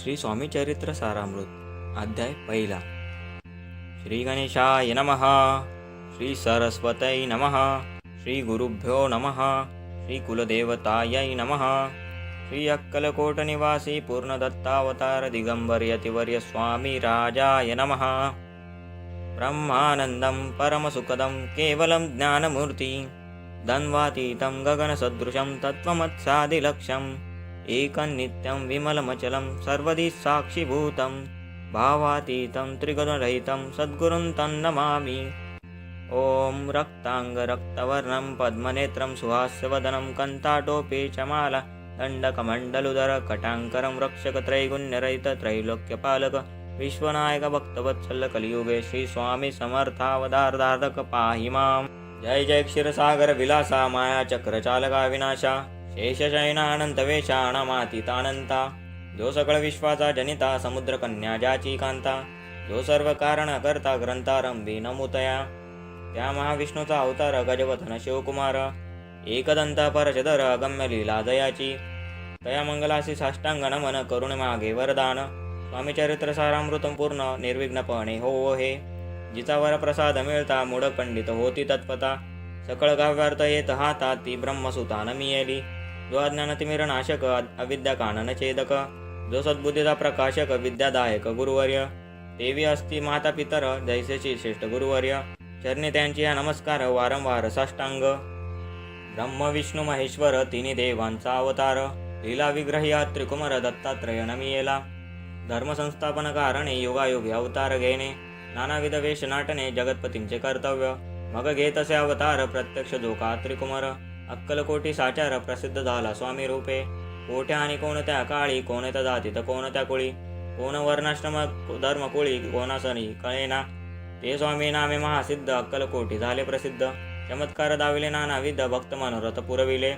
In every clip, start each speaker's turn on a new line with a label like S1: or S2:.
S1: श्री स्वामी चरित्र सारामृत अध्याय पहिला श्री गणेशाय नमः श्री सरस्वतै नमः श्री गुरुभ्यो नमः श्री कुलदेवतायै नमः श्री अक्कलकोटनिवासी पूर्णदत्तावतार दिगंबर यतिवर्य स्वामी राजाय नमः ब्रह्मानन्दं परमसुखदं केवलं ज्ञानमूर्ति धन्वातीतं गगनसदृशं तत्त्वमत्सादिलक्ष्यम् एकं नित्यं विमलमचलं सर्वदि साक्षिभूतं भावातीतं त्रिगुणरहितं सद्गुरुं तन्नमामि ॐ रक्ताङ्गरक्तवर्णं पद्मनेत्रं सुहास्यवदनं कन्ताटोपे चमाल दण्डकमण्डलुदरकटाङ्करं दण्डकमण्डलुदर कटाङ्करं रक्षकत्रैगुण्यरहितत्रैलोक्यपालक विश्वनायक भक्तवत्सल कलियुगे श्री समर्थावधारधारक पाहि मां जय जय क्षीरसागर विलासा माया चक्रचालका विनाशा। शेषशयनानंतवेशा जो सकळ विश्वाचा जनिता समुद्रकन्या ज्याची कांता। जो सर्व कारण करता ग्रंथारंभी नमुतया। त्या महाविष्णूचा अवतार गजवथन शिवकुमार। एकदंत परचदर अगम्य लीला दयाची तया मंगलासी साष्टांग नमन करुण मागे वरदान। स्वामी चरित्र सारामृतम पूर्ण निर्विघ्नपणे हो, हो हे जिचा वर प्रसाद मिळता मूढ पंडित होती तत्पता। सकळ गाव्यार्थ येत हातात ती ब्रह्मसुता न मिळेली जो अज्ञानतिमिर अविद्या कानन छेदक जो सद्बुद्धीचा प्रकाशक विद्यादायक गुरुवर्य। देवी असती माता पितर जैसेची श्रेष्ठ गुरुवर्य। चरणी त्यांची या नमस्कार वारंवार साष्टांग। ब्रह्म विष्णू महेश्वर तिन्ही देवांचा अवतार। लीला विग्रही त्रिकुमार दत्तात्रय नमियेला। धर्मसंस्थापन कारणे योगायोगी अवतार घेणे। नानाविध वेश नाटणे जगतपतींचे कर्तव्य। मग घेत असे अवतार प्रत्यक्ष जोका त्रिकुमार। अक्कलकोटी साचार प्रसिद्ध झाला. स्वामी रूपे कोठ्या आणि कोणत्या काळी कोणत्या जातीत कोणत्या कुळी कोण वर्णाश्रम धर्मकुळी कोणासनी कळेना. ते स्वामी नामे महासिद्ध अक्कलकोटी झाले प्रसिद्ध. चमत्कार दाविले नानाविध भक्त मनोरथ पुरविले.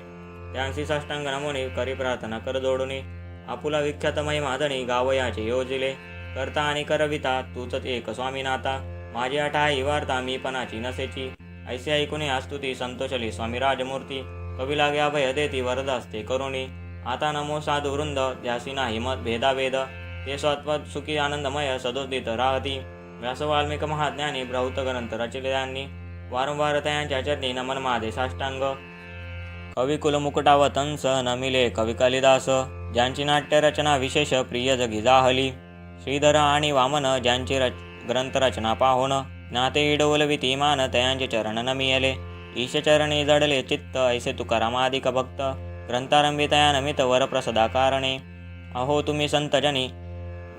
S1: त्यांशी साष्टांग नमुनी करी प्रार्थना कर जोडुनी. आपुला विख्यात महिमादणी गावयाचे योजिले. करता आणि करविता तूच एक स्वामीनाथा. माझी आठाई वार्ता मी पणाची नसेची. ऐसे ऐकून आस्तुती संतोषली स्वामी राजमूर्ती। कवी अभय देती वरद असते करुणी। आता नमो साधू वृंद ध्यासी हिमत भेदाभेद ते स्वत्वत सुखी आनंदमय सदोदित राहती। व्यास वाल्मिक महाज्ञानी ब्रौत ग्रंथ रचले वारंवार त्यांच्या चरणी नमन महादे साष्टांग। कवी कुलमुकुटावतंस नमिले कवी कालिदास। ज्यांची नाट्यरचना विशेष प्रिय जगी जाहली। श्रीधर आणि वामन ज्यांची रच ग्रंथरचना पाहुण ज्ञाते इडवलवी तीमान तयांचे चरण नमियले ईशचरणी जडले चित्त ऐसे तुकारामादिक भक्त। ग्रंथारंभी तया नमित वरप्रसदा कारणे अहो तुम्ही संतजनी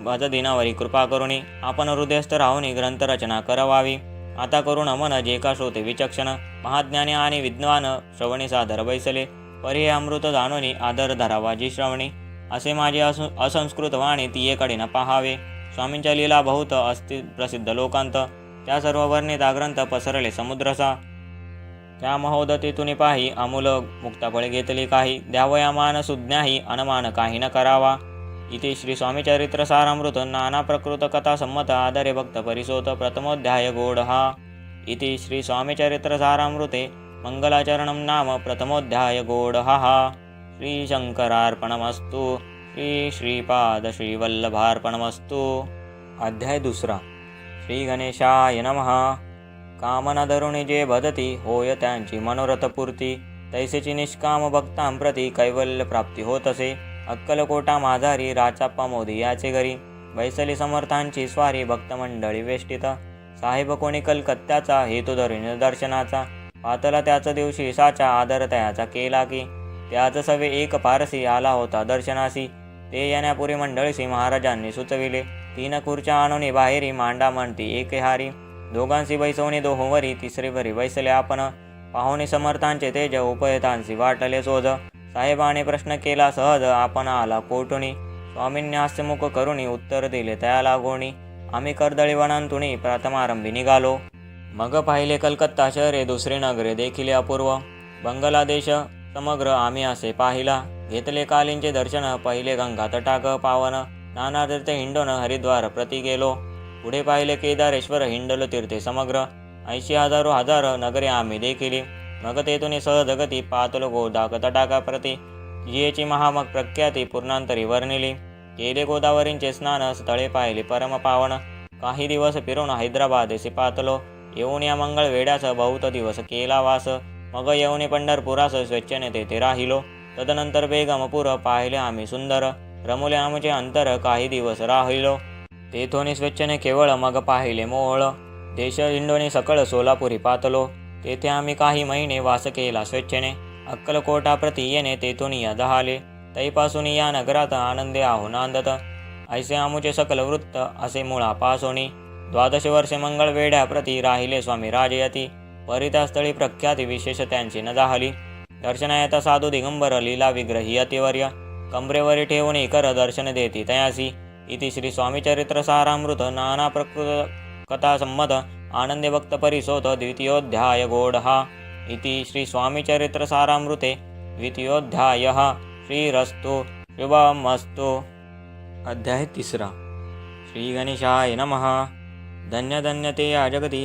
S1: भज दिनावरी कृपा करुणी। आपण हृदयस्थ राहुनी ग्रंथरचना करवावी। आता करुण मन जे का श्रोते विचक्षण। महाज्ञानी आणि विद्वान श्रवणी सादर बैसले। परी अमृत जाणूनी आदर धरावा जी श्रवणी। असे माझे असु असंस्कृत वाणी तियेकडे न पाहावे। स्वामींच्या लीला बहुत अस्ति प्रसिद्ध लोकांत। त्या सर्व वर्णिता ग्रंथ पसरले समुद्रसा. त्या महोदतीतून पाही अमूल मुक्ताफळे घेतली काही. द्यावयामान सुज्ञाही अनमान काही न करावा. इथे श्री स्वामीचरित्र सारामृत नाना प्रकृत कथा संमत आदरे भक्त परिसोत प्रथमोध्याय गोड हा. इति श्री स्वामीचरित्र सारामृते मंगलाचरणं नाम प्रथमोध्याय गोड हा. श्री शंकरार्पणमस्तु. श्री श्रीपाद श्रीवल्लभार्पणमस्तु. अध्याय दुसरा. श्री गणेशाय नमः। कामनधरुणि जे भदती होय त्यांची मनोरथपूर्ती। तैसेची निष्काम भक्तांप्रती कैवल्य प्राप्ती होत असे अक्कलकोटा माझारी राचाप्पा मोदी याचे घरी। वैसली समर्थांची स्वारी भक्तमंडळी वेष्टित। साहेब कोणी कलकत्त्याचा हेतू दर्शनाचा। पातला त्याच दिवशी साचा आदर तयाचा केला की। त्याच सवे एक पारसी आला होता दर्शनासी। ते येण्यापूर्वी मंडळीशी महाराजांनी सुचविले। तीन खुर्च्या आणून बाहेरी मांडा म्हणती. एक हारी दोघांशी बैसवणे दोहोवरी तिसरी भरी बैसले आपण. पाहुणे समर्थांचे तेज उपयतांशी वाटले सोज. साहेबाने प्रश्न केला सहज आपण आला कोठुनी? स्वामींनी हास्यमुख करुणी उत्तर दिले त्या लागोणी आम्ही कर्दळी वनांतुणी प्रथमारंभी निघालो. मग पाहिले कलकत्ता शहरे दुसरे नगरे देखील अपूर्व. बंगलादेश समग्र आम्ही असे पाहिला. घेतले कालींचे दर्शन पहिले गंगा तटाक पावन. नाना तीर्थ हिंडोन हरिद्वार प्रति गेलो. पुढे पाहिले केदारेश्वर हिंडलो तीर्थे समग्र. ऐंशी हजारो हजार नगरे आम्ही देखिली. मग तेथून सहजगती पातलो गोदाक तटाका प्रति. जियेची महामग प्रख्याती पूर्णांतरी वर्णिली. केले गोदावरींचे स्नान स्थळे पाहिले परम पावन. काही दिवस फिरून हैदराबादेसी पातलो. येऊन या मंगळ वेड्यास बहुत दिवस केला वास. मग येऊन पंढरपुरास स्वेच्छेने तेथे राहिलो. तदनंतर बेगमपूर पाहिले आम्ही सुंदर. रमोले आमचे अंतर काही दिवस राहिलो. तेथोनी स्वच्छने केवळ मग पाहिले मोहळ देश इंडोनी सकळ सोलापुरी पातलो. तेथे आम्ही काही महिने वास केला स्वेच्छेने. अक्कलकोटाप्रती येणे तेथून या दहाले. तैपासून या नगरात आनंदे आहो नांदत. ऐसे आमुचे सकल वृत्त असे मुळा पासोनी द्वादश वर्षे मंगळ वेड्याप्रती राहिले स्वामी राजयती. परित्यास्थळी प्रख्याती विशेष त्यांची न जाहली दर्शनायता साधू दिगंबर लीला विग्रही अतिवर्य. कमरेवरी ठेवून कर दर्शन देती. तयासी इति श्री स्वामीचरित्र सारामृत नाना प्रकृत कथा संमत आनंदे भक्त द्वितीयोध्याय गोढहा इति श्री स्वामीचरित्र सारामृते द्वितीयोध्यायः. श्रीरस्तु शुभमस्तु। अध्याय तिसरा। श्री गणेशाय नमः। धन्य धन्य ते या जगती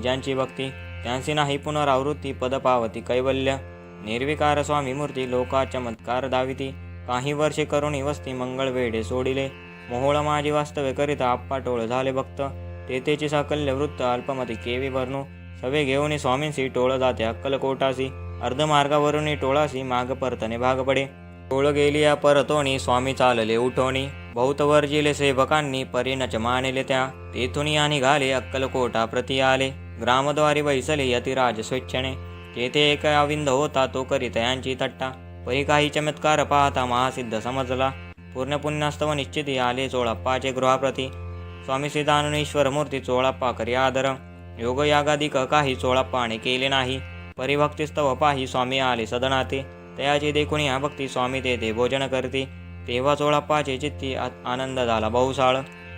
S1: ज्यांची भक्ती त्यांची नाही पुनरावृत्ती पद पावती कैवल्य निर्विकार स्वामी मूर्ती लोका चमत्कार दाविती काही वर्षे करुणी वस्ती मंगळ वेढे सोडिले. मोहोळ माझी वास्तव्य करिता आप्पा टोळ झाले भक्त. तेथेची साकल्य वृत्त अल्पमती केवी भरणू सवे घेऊन स्वामींशी टोळ जाते अक्कलकोटासी अर्धमार्गावरून टोळासी माग परतने भाग पडे. टोळ गेली या परतोणी स्वामी चालले उठोणी बहुत वर्जिले सेवकांनी परिणच मानले त्या. तेथून या निघाले अक्कलकोटा प्रति आले. ग्रामद्वारी बैसले यतिराज स्वेच्छेने. तेथे एक अविंद होता तो करीत यांची तट्टा. परी काही चमत्कार पाहता महासिद्ध समजला. पूर्ण पुण्यास्तव निश्चित आले चोळप्पाचे गृहाप्रती. स्वामी श्रीदाननेश्वर मूर्ती चोळाप्पा करी आदर. योगयागादिक काही चोळाप्पाने केले नाही. परिभक्तिस्तव पाही स्वामी आले सदनाते. तयाची देखून या भक्ती स्वामी तेथे भोजन करते. तेव्हा चोळाप्पाचे चित्ती आनंद झाला बहुसाळ.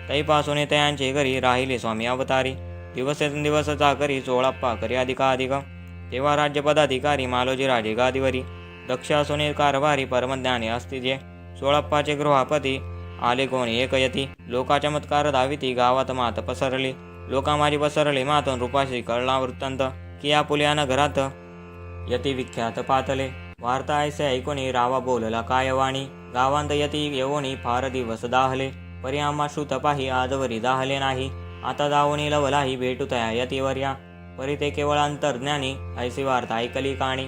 S1: तैपासून तयांचे घरी राहिले स्वामी अवतारी. दिवसेंदिवसचा करी चोळाप्पा करी अधिकाधिक. तेव्हा राज्यपदाधिकारी मालोजी राजे गादीवरी. दक्ष असून कारभारी परमज्ञानी असती जे सोळप्पाचे गृहापती आले कोणी एकयती लोका चमत्कार धाविती गावात मात पसरली. लोका माझी पसरली मातून रूपाशी कळला वृत्तांत की या पुलियानं घरात यती विख्यात पातले. वार्ता ऐसे ऐकोनी रावा बोलला काय वाणी. गावांत यती येवोनी फार दिवस दाहले. परियामा श्रुत पाही आजवरी दाहले नाही. आता जाऊनी लवलाही भेटू तया यतीवर्या. परी ते केवळ अंतर्ज्ञानी ऐसी वार्ता ऐकली काणी.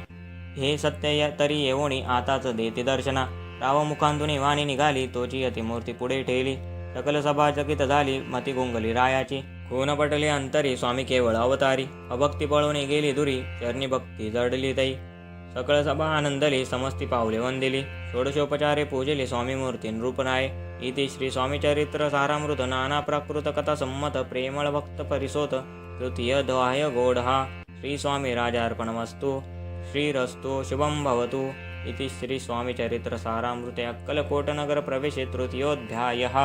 S1: हे सत्य तरी येवणी आताच देते दर्शना. रावमुखांतून वाणी निघाली तोची यती मूर्ती पुढे ठेवली सकल सभा चकित झाली मती गुंगली रायाची. खून पटली अंतरी स्वामी केवळ अवतारी. अभक्ती पळून गेली दुरी चरणी भक्ती जडली तई. सकळ सभा आनंदली समस्ती पावले वंदिली. षोडशोपचारे पूजली स्वामी मूर्ती नृपनाय इति श्री स्वामी चरित्र सारामृत नाना प्राकृत कथा संमत प्रेमळ भक्त परिसोत तृतीय ध्वाय गोढहा. श्री स्वामी राजार्पणमस्तु. श्रीरस्तु शुभं भवतु इति श्रीस्वामिचरित्रसारामृते अक्कलकोटनगरप्रवेशे तृतीयोऽध्यायः।